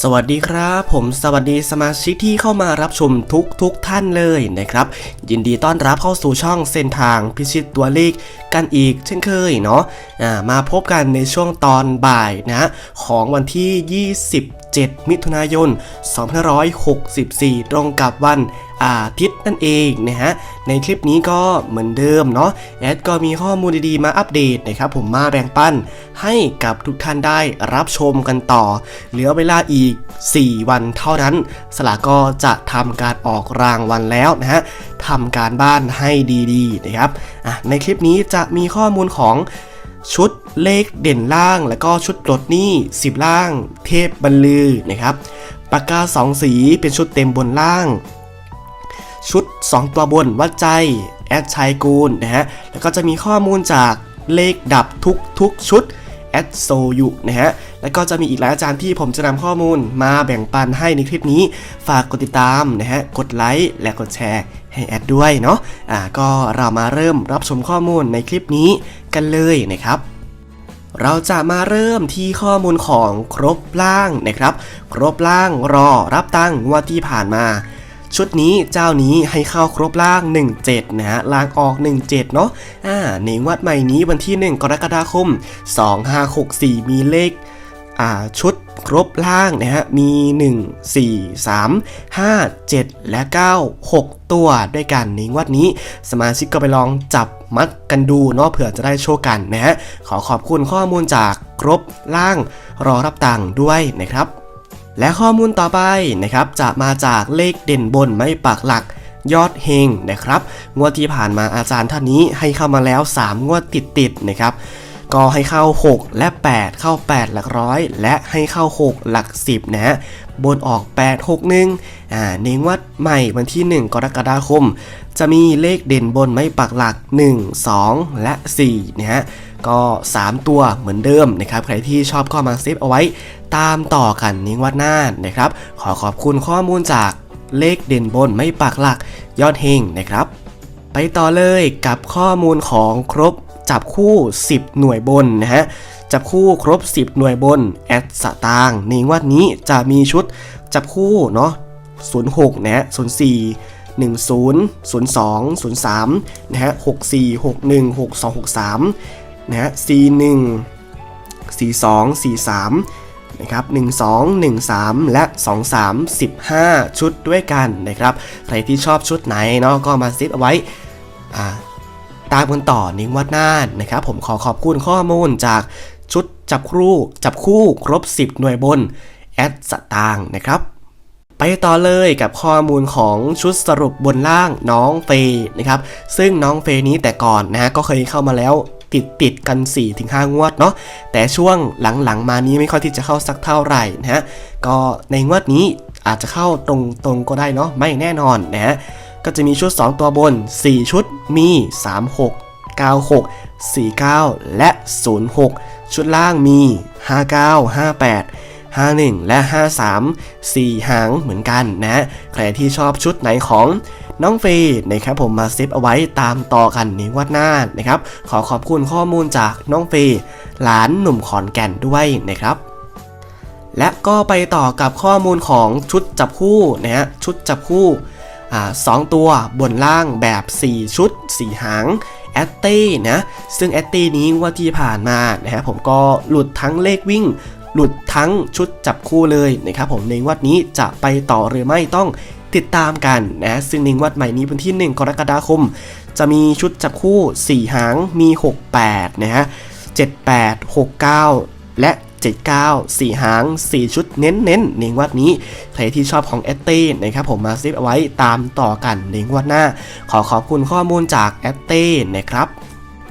สวัสดีครับ ผมสวัสดีสมาชิกที่เข้ามารับชมทุกทุกๆท่านเลยนะครับ ยินดีต้อนรับเข้าสู่ช่องเส้นทางพิชิตตัวเลขกันอีกเช่นเคยเนาะะมาพบกันในช่วงตอนบ่ายนะ ของวันที่ 7 มิถุนายน 2564 ตรงกับวันอาทิตย์นั่นเองนะฮะ ในคลิปนี้ก็เหมือนเดิมเนาะ แอดก็มีข้อมูลดีๆมาอัปเดตนะครับผมมาแบ่งปันให้กับทุกท่านได้รับชมกันต่อ เหลือเวลาอีก 4 วันเท่านั้น สลากก็จะทำการออกรางวัลแล้วนะฮะทำการบ้านให้ดีๆนะครับ อะ ในคลิปนี้จะมีข้อมูลของ ชุดเลขเด่นล่าง แล้วก็ชุดปลดหนี้ 10 ล่าง เทพบรรลือนะครับปากกา 2 สีเป็นชุดเต็มบนล่าง ชุด 2 ตัวบนวัดใจ แอดชายกูลนะฮะแล้วก็จะมีข้อมูลจากเลขดับทุกทุกๆชุด แอดโซยุนะฮะ แล้วก็จะมีอีกหลายอาจารย์ที่ผมจะนำข้อมูลมาแบ่งปันให้ในคลิปนี้ ฝากกดติดตามนะฮะ กดไลค์และกดแชร์ให้แอดด้วยเนาะ อ่า ก็เรามาเริ่มรับชมข้อมูลในคลิปนี้กันเลยนะครับเราจะมาเริ่มที่ข้อมูลของครบล่างนะครับ ครบล่างรอรับตั้งงวดที่ผ่านมา ชุดนี้เจ้านี้ให้เข้าครบล่าง 17 นะฮะล่างออก 17 เนาะอ่าในงวดใหม่นี้วันที่ 1 กรกฎาคม 2564 มีเลขอ่าชุดครบล่างนะฮะมี 1 4 3 5 7 และ 9 6 ตัวด้วยกันในงวดนี้ สมาชิกก็ไปลองจับมัดกันดูเนาะเผื่อจะได้โชคกันนะฮะขอขอบคุณข้อมูลจากครบล่างรอรับตังค์ด้วยนะครับ และข้อมูลต่อไปนะครับจะมาจากเลขเด่นบนไม่ปักหลักยอดเฮงนะครับ งวดที่ผ่านมาอาจารย์ท่านนี้ให้เข้ามาแล้ว 3 งวดติดๆนะครับ ก็ให้เข้า 6 และ 8 เข้า 8 หลักร้อย และให้เข้า 6 หลัก 10 นะฮะบนออก 8 6 1อ่าในงวดใหม่วันที่ 1 กรกฎาคม จะมีเลขเด่นบนไม่ปักหลัก 1 2 และ4นะฮะ ก็ 3 ตัวเหมือนเดิมนะครับ ใครที่ชอบก็มาเซฟเอาไว้ตามต่อกันนิ้งวัดหน้านะครับ ขอขอบคุณข้อมูลจากเลขเด่นบนไม่ปักหลักยอดเฮงนะครับ ไปต่อเลยกับข้อมูลของครบจับคู่ 10 หน่วยบนนะฮะจับคู่ครบ 10 หน่วยบน แอดสตางค์ในงวดนี้จะมีชุดจับคู่เนาะ06นะฮะ04 10 02 03นะฮะ64 61 62 63 นะฮะ41 42 43นะครับ12 13 และ 23 15 ชุดด้วยกันนะครับ ใครที่ชอบชุดไหนเนาะก็มาซิปเอาไว้ตามกันต่อนิ้งวัดน่านนะครับ ผมขอขอบคุณข้อมูลจากชุดจับคู่จับคู่ครบ 10 หน่วยบน แอดสตางนะครับ ไปต่อเลยกับข้อมูลของชุดสรุปบนล่างน้องเฟยนะครับ ซึ่งน้องเฟยนี้แต่ก่อนนะฮะก็เคยเข้ามาแล้ว ติดติดกัน 4-5 งวดเนาะแต่ช่วงหลังๆ มานี้ไม่ค่อยที่จะเข้าสักเท่าไหร่นะฮะก็ในงวดนี้อาจจะเข้าตรงๆก็ได้เนาะไม่แน่นอนนะฮะก็จะมีชุด 2 ตัวบน 4 ชุดมี 36 96 49 และ 06 ชุดล่างมี 59 58 51 และ 53 4 หางเหมือนกันนะ ใครที่ชอบชุดไหนของ น้องฟย์นะครับผมมาเซฟเอาไว้ตามต่อกันในวัดหน้านะครับ ขอขอบคุณข้อมูลจากน้องฟย์หลานหนุ่มขอนแก่นด้วยนะครับและก็ไปต่อกับข้อมูลของชุดจับคู่นะฮะชุดจับคู่สองตัวบนล่างแบบ 4 ชุด 4 หางแอตเต้นะซึ่งแอตเต้นี้ว่าที่ผ่านมานะฮะผมก็หลุดทั้งเลขวิ่ง หลุดทั้งชุดจับคู่เลยนะครับผมในวัดนี้จะไปต่อหรือไม่ต้อง ติดตามกันนะซึ่งในงวัดใหม่นี้วันที่ 1 กรกฎาคม จะมีชุดจับคู่ 4 หางมี 68 นะฮะ 78 69 และ 79 4 หาง 4 ชุดเน้นๆในงวดนี้ ใครที่ชอบของแอตเต้นะครับผมมาซิปเอาไว้ตามต่อกันในงวดหน้า ขอขอบคุณข้อมูลจากแอตเต้นะครับ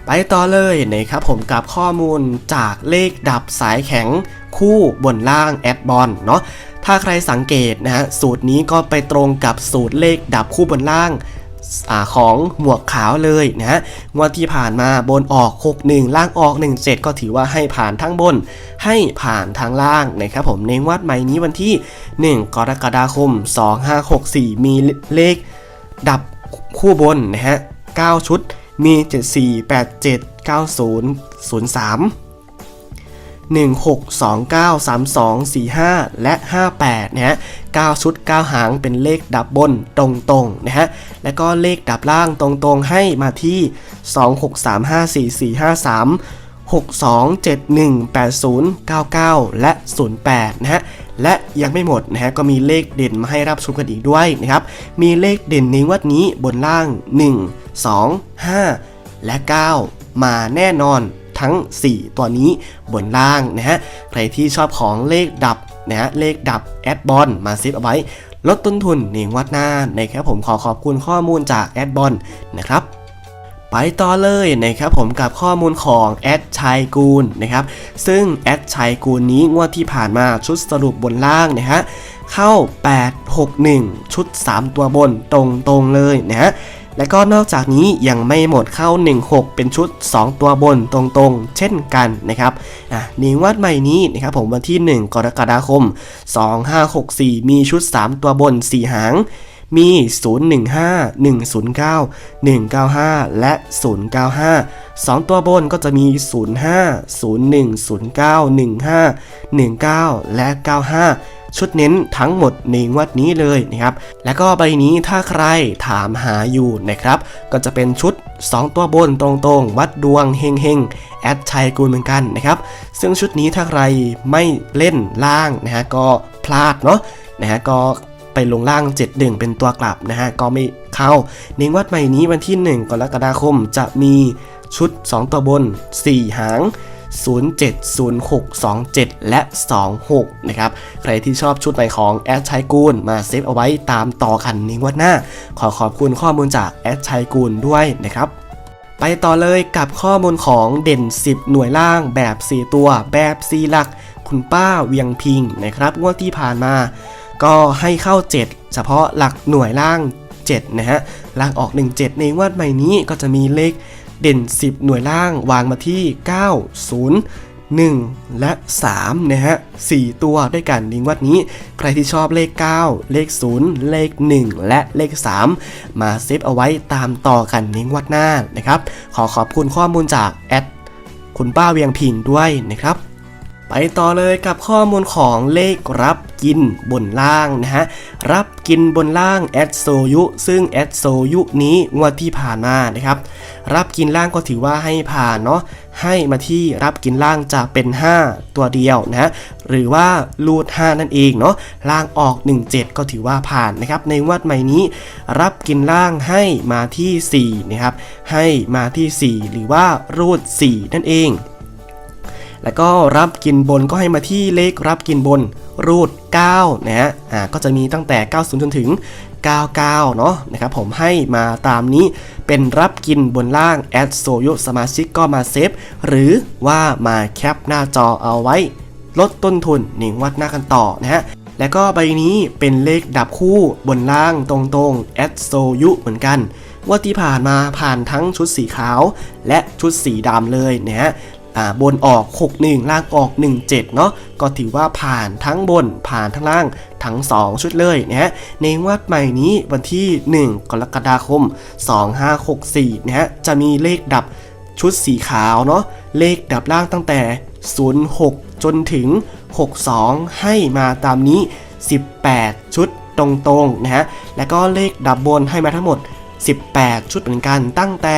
ไปต่อเลยนะครับผมกับข้อมูลจากเลขดับสายแข็ง คู่บนล่างแอดบอลเนาะถ้าใครสังเกตนะฮะสูตรนี้ก็ไปตรงกับสูตรเลขดับคู่บนล่างอของหมวกขาวเลยนะฮะงวดที่ผ่านมาบนออก 61 ล่างออก 17 ก็ถือว่าให้ผ่านทั้งบน ให้ผ่านทางล่างนะครับผมในงวดใหม่นี้วันที่ 1 กรกฎาคม 2564 มีเลขดับคู่บนนะฮะ 9 ชุด มี 74 87 90 03 1629 32 45 และ 58นะฮะ9ชุด 9 หางเป็นเลขดับบนตรงๆนะฮะแล้วก็เลขดับล่างตรงๆให้มาที่ 26354453 62718099 และ 08 นะฮะ และยังไม่หมดนะฮะ ก็มีเลขเด่นมาให้รับชมกันอีกด้วยนะครับ มีเลขเด่นในวัดนี้บนล่าง 1 2 5 และ 9 มาแน่นอน ทั้ง 4 ตัวนี้บนล่างนะฮะใครที่ชอบของเลขดับนะฮะเลขดับแอดบอลมาเซฟเอาไว้ ลดต้นทุนในงวัดหน้านะครับผมขอขอบคุณข้อมูลจากแอดบอลนะครับไปต่อเลยนะครับผมกับข้อมูลของแอดชัยกูลนะครับซึ่งแอดชัยกูลนี้งวดที่ผ่านมาชุดสรุปบนล่างนะฮะเข้า 861 ชุด 3 ตัวบนตรงๆเลยนะฮะ และก็นอกจากนี้ยังไม่หมดเข้า 16 เป็นชุด 2 ตัวบนตรงๆ เช่นกันนะครับอะนงวดใหม่นี้นะครับผมวันที่ 1 กรกฎาคม 2564 มีชุด 3 ตัวบน 4 หางมี 015 109 195 และ 095 2 ตัวบนก็จะมี 05 01 09 15 19 และ 95 ชุดเน้นทั้งหมดในงวดนี้เลยนะครับ แล้วก็ใบนี้ถ้าใครถามหาอยู่นะครับ ก็จะเป็นชุด 2 ตัวบนตรงๆ วัดดวงเฮงเฮงแอดชัยกูลเหมือนกันนะครับ ซึ่งชุดนี้ถ้าใครไม่เล่นล่างนะฮะก็พลาดเนาะนะฮะก็ไปลงล่าง 7 1 เป็นตัวกลับนะฮะก็ไม่เข้าในงวัดใหม่นี้วันที่ 1 กรกฎาคมจะมีชุด 2 ตัวบน 4 หาง 070627 และ 26 นะครับ ใครที่ชอบชุดใหม่ของแอดชัยกูลมาเซฟเอาไว้ตามต่อกันในงวัดหน้า ขอขอบคุณข้อมูลจากแอดชัยกูลด้วยนะครับไปต่อเลยกับข้อมูลของเด่น 10 หน่วยล่างแบบ 4 ตัวแบบ 4 หลัก คุณป้าเวียงพิงนะครับงวดที่ผ่านมา ก็ให้เข้า 7 เฉพาะหลักหน่วยล่าง 7 นะฮะล่างออก 17 ในงวดใหม่นี้ก็จะมีเลข เด่น 10 หน่วยล่างวางมาที่ 9 0 1 และ3นะฮะ4ตัวด้วยกันในงวัดนี้ ใครที่ชอบเลข 9 เลข 0 เลข 1 และเลข 3 มาเซฟเอาไว้ตามต่อกันในงวัดหน้านะครับ ขอขอบคุณข้อมูลจากแอดคุณป้าเวียงพิงด้วยนะครับ ไปต่อเลยกับข้อมูลของเลขรับกินบนล่างนะฮะ รับกินบนล่างแอดโซยุซึ่งแอดโซยุนี้งวดที่ผ่านมานะครับ รับกินล่างก็ถือว่าให้ผ่านเนาะให้มาที่รับกินล่างจะเป็น 5 ตัวเดียวนะฮะหรือว่ารูด 5 นั่นเองเนาะล่างออก 17 ก็ถือว่าผ่านนะครับในงวดใหม่นี้ รับกินล่างให้มาที่4นะครับให้มาที่ 4 หรือว่ารูด 4 นั่นเอง แล้วก็รับกินบนก็ให้มาที่เลขรับกินบนรูด9นะฮะอ่าก็จะมีตั้งแต่ 90 จนถึง 99 เนาะนะครับผมให้มาตามนี้เป็นรับกินบนล่างแอดโซยุสมาชิกก็มาเซฟหรือว่ามาแคปหน้าจอเอาไว้ ลดต้นทุนหนึ่งวัดหน้ากันต่อนะฮะแล้วก็ใบนี้เป็นเลขดับคู่บนล่างตรงๆแอดโซยุเหมือนกันว่าที่ผ่านมาผ่านทั้งชุดสีขาวและชุดสีดำเลยนะฮะบนออก 61 ล่างออก 17 เนาะก็ถือว่าผ่านทั้งบนผ่านทั้งล่าง ทั้ง 2 ชุดเลยนะฮะในงวดใหม่นี้วันที่ 1 กรกฎาคม 2564นะฮะจะมีเลขดับชุดสีขาวเนาะเลขดับล่างตั้งแต่ 06 จนถึง 62 ให้มาตามนี้ 18 ชุดตรงๆนะฮะแล้วก็เลขดับบนให้มาทั้งหมด 18 ชุดเหมือนกันตั้งแต่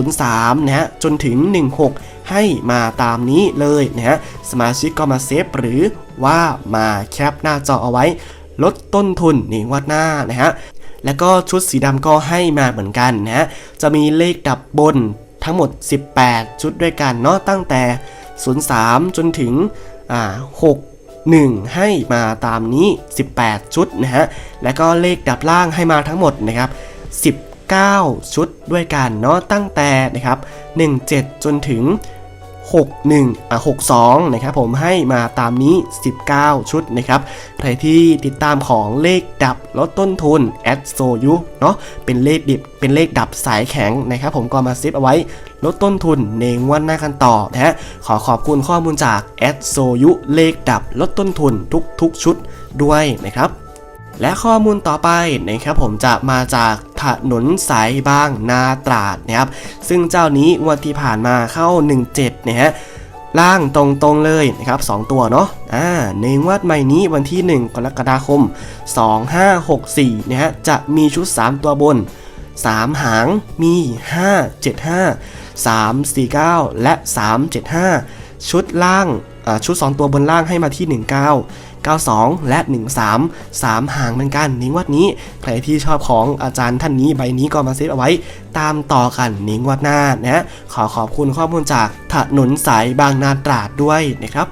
03นะฮะจนถึง 16 ให้มาตามนี้เลยนะฮะสมาชิกก็มาเซฟหรือว่ามาแคปหน้าจอเอาไว้ ลดต้นทุนในงวัดหน้านะฮะแล้วก็ชุดสีดำก็ให้มาเหมือนกันนะฮะจะมีเลขดับบนทั้งหมด 18 ชุดด้วยกันเนาะตั้งแต่ 03 จนถึงอ่า6 1 ให้มาตามนี้ 18 ชุดนะฮะ แล้วก็เลขดับล่างให้มาทั้งหมดนะครับ19 ชุดด้วยกันเนาะตั้งแต่นะครับ17 จนถึง 61อะ62นะครับผมให้มาตามนี้ 19 ชุดนะครับใครที่ติดตามของเลขดับลดต้นทุน a d s o y u เนาะเป็นเลขดิบเป็นเลขดับสายแข็งนะครับผมก็มาเซฟเอาไว้ลดต้นทุนในงวันหน้ากันต่อนะฮะขอขอบคุณข้อมูลจาก a d s o y u เลขดับลดต้นทุนทุกๆชุดด้วยนะครับ และข้อมูลต่อไปนะครับผมจะมาจากถนนสายบางนาตราดนะครับซึ่งเจ้านี้งวดที่ผ่านมาเข้า 17นะฮะล่างตรงๆเลยนะครับ2ตัวเนาะอ่าในงวดใหม่นี้วันที่ 1 กรกฎาคม 2564นะฮะจะมีชุด 3 ตัวบน 3 หางมี 5 7 5 3 4 9 และ 3 7 5 ชุดล่าง ชุด 2 ตัวบนล่างให้มาที่ 19 92 และ 13 3 ห่างเหมือนกันนิ้งวัดนี้ ใครที่ชอบของอาจารย์ท่านนี้ใบนี้ก็มาเซฟเอาไว้ ตามต่อกันนิ้งวัดหน้านะขอขอบคุณข้อมูลจากถนนสายบางนาตราดด้วยนะครับ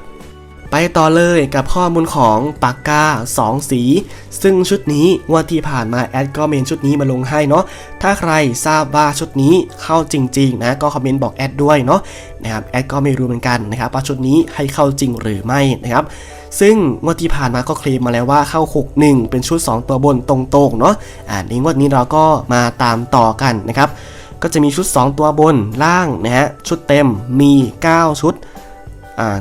ไปต่อเลยกับข้อมูลของปากกา 2 สี ซึ่งชุดนี้วันที่ผ่านมาแอดก็เมนชุดนี้มาลงให้เนาะถ้าใครทราบว่าชุดนี้เข้าจริงๆนะก็คอมเมนต์บอกแอดด้วยเนาะนะครับแอดก็ไม่รู้เหมือนกันนะครับว่าชุดนี้ให้เข้าจริงหรือไม่นะครับซึ่งงวดที่ผ่านมาก็เคลมมาแล้วว่าเข้า 61 เป็นชุด 2 ตัวบนตรงๆเนาะอ่าในงวดนี้เราก็มาตามต่อกันนะครับก็จะมีชุด 2 ตัวบนล่างนะฮะชุดเต็มมี 9 ชุด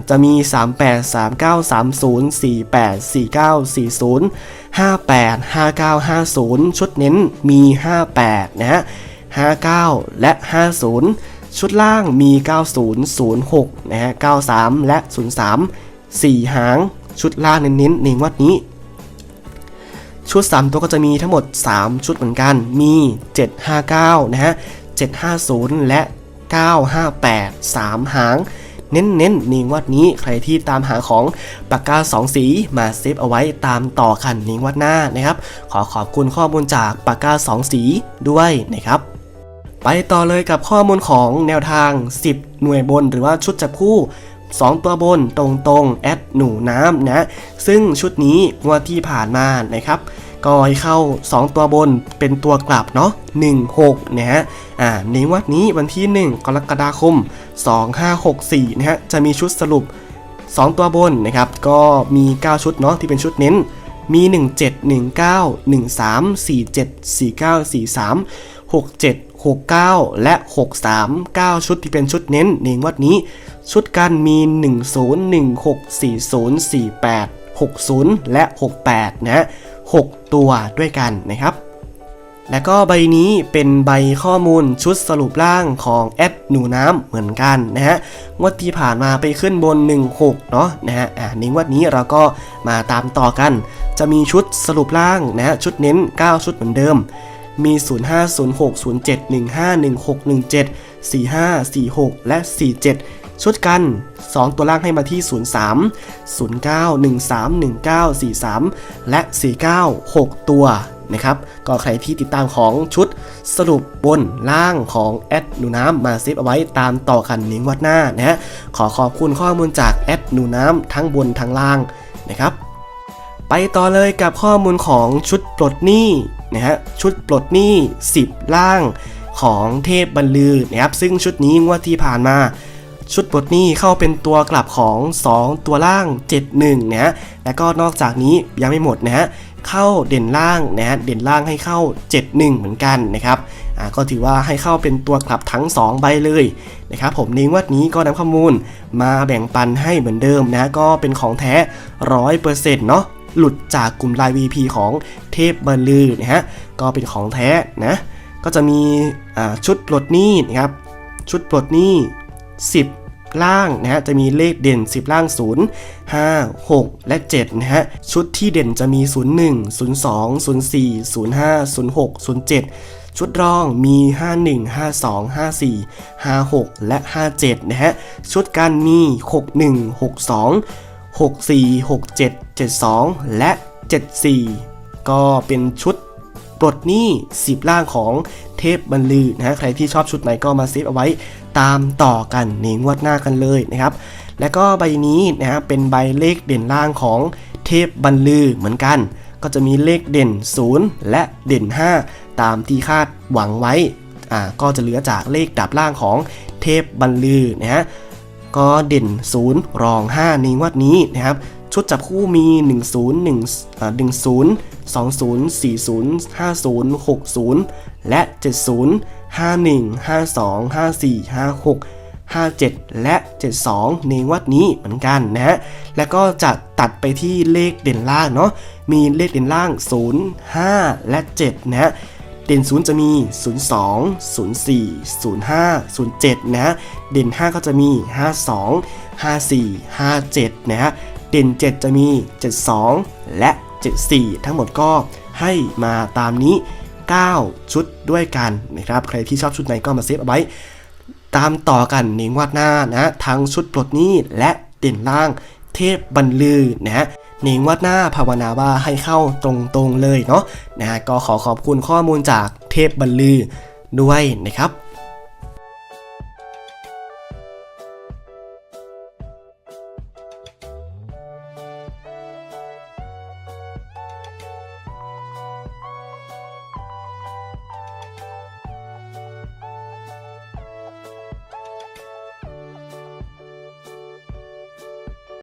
จะมี 38 39 30 48 49 40 58 59 50 ชุดเน้นมี 58 นะฮะ 59 และ 50 ชุดล่างมี 90 06 นะฮะ 93 และ 03 4 หาง ชุดล่างเน้นๆในงวัดนี้ ชุด 3 ตัวก็จะมีทั้งหมด 3 ชุดเหมือนกัน มี 759 นะฮะ 750 และ 958 3 หาง เน้นๆในงวัดนี้ใครที่ตามหาของปากกา 2 สีมาเซฟเอาไว้ตามต่อกันในงวัดหน้านะครับ ขอขอบคุณข้อมูลจากปากกา 2 สีด้วยนะครับไปต่อเลยกับข้อมูลของแนวทาง 10 หน่วยบนหรือว่าชุดจับคู่ 2 ตัวบนตรงๆแอดหนูน้ำนะ ซึ่งชุดนี้งวดที่ผ่านมานะครับ ก็ให้เข้า 2 ตัวบนเป็นตัวกลับเนาะ1 6นะฮะอ่าในวัดนี้วันที่ 1 กรกฎาคม 2564นะฮะจะมีชุดสรุป 2 ตัวบนนะครับก็มี 9 ชุดเนาะที่เป็นชุดเน้นมี 17 19 13 47 49 43 67 69 และ 63 9 ชุดที่เป็นชุดเน้นในงวดนี้ ชุดกันมี 10 16 40 48 60 และ 68นะฮะ6 ตัวด้วยกันนะครับ และก็ใบนี้เป็นใบข้อมูลชุดสรุปร่างของแอดหนูน้ำเหมือนกันนะฮะ งวดที่ผ่านมาไปขึ้นบน 16 เนาะนะฮะ อ่าในงวดนี้เราก็มาตามต่อกัน จะมีชุดสรุปร่างนะฮะชุดเน้น 9 ชุดเหมือนเดิมมี 05 06 07 15 16 17 45 46 และ 47 ชุดกัน 2 ตัวล่างให้มาที่ 03 09 13 19 43 และ 49 6 ตัวนะครับก็ใครที่ติดตามของชุดสรุปบนล่างของแอดหนูน้ำมาเซฟเอาไว้ตามต่อกันในงวัดหน้านะฮะขอขอบคุณข้อมูลจากแอดหนูน้ำทั้งบนทั้งล่างนะครับ ไปต่อเลยกับข้อมูลของชุดปลดหนี้นะฮะชุดปลดหนี้ 10 ล่างของเทพบรรลือนะครับซึ่งชุดนี้งวดที่ผ่านมา ชุดปลดหนี้เข้าเป็นตัวกลับของ 2 ตัวล่าง 71 นะฮะ แล้วก็นอกจากนี้ยังไม่หมดนะฮะ เข้าเด่นล่างนะฮะ เด่นล่างให้เข้า 71 เหมือนกันนะครับ อ่า ก็ถือว่าให้เข้าเป็นตัวกลับทั้ง 2 ใบเลยนะครับ ผมในงวดนี้ก็นำข้อมูลมาแบ่งปันให้เหมือนเดิมนะ ก็เป็นของแท้ 100%เนาะ หลุดจากกลุ่มไลน์ VP ของเทพบรรลือนะฮะ ก็เป็นของแท้นะ ก็จะมีอ่าชุดปลดหนี้นะครับ ชุดปลดหนี้ 10 ล่างนะฮะจะมีเลขเด่น 10 ล่าง 0 5 6 และ 7 นะฮะ ชุดที่เด่นจะมี 01 02 04 05 06 07ชุดรองมี 51 52 54 56 และ 57 นะฮะ ชุดกันมี 61 62 64 67 72 และ 74 ก็เป็นชุดปลดหนี้10 ล่างของเทพบรรลือนะฮะ ใครที่ชอบชุดไหนก็มาเซฟเอาไว้ ตามต่อกันในงวดหน้ากันเลยนะครับ แล้วก็ใบนี้นะฮะเป็นใบเลขเด่นล่างของเทพบรรลือเหมือนกัน ก็จะมีเลขเด่น 0 และเด่น 5 ตามที่คาดหวังไว้อ่าก็จะเหลือจากเลขดับล่างของเทพบรรลือนะฮะก็เด่น 0 รอง 5 ในงวดนี้นะครับชุดจับคู่มี 1 0 1อ่า10 20 40 50 60 และ 70 51 52 54 56 57 และ 72 ในวัดนี้เหมือนกันนะฮะ แล้วก็จะตัดไปที่เลขเด่นล่างเนาะ มีเลขเด่นล่าง 0 5 และ 7 นะฮะ เด่น 0 จะมี 02 04 05 07 นะฮะ เด่น 5 ก็จะมี 52 54 57 นะฮะ เด่น 7 จะมี 72 และ 74 ทั้งหมดก็ให้มาตามนี้ 9 ชุดด้วยกันนะครับ ใครที่ชอบชุดไหนก็มาเซฟเอาไว้ ตามต่อกันในงวดหน้านะทั้งชุดปลดหนี้และเต่นล่างเทพบรรลือนะฮะในงวัดหน้าภาวนาว่าให้เข้าตรงๆเลยเนาะนะก็ขอขอบคุณข้อมูลจากเทพบรรลือด้วยนะครับ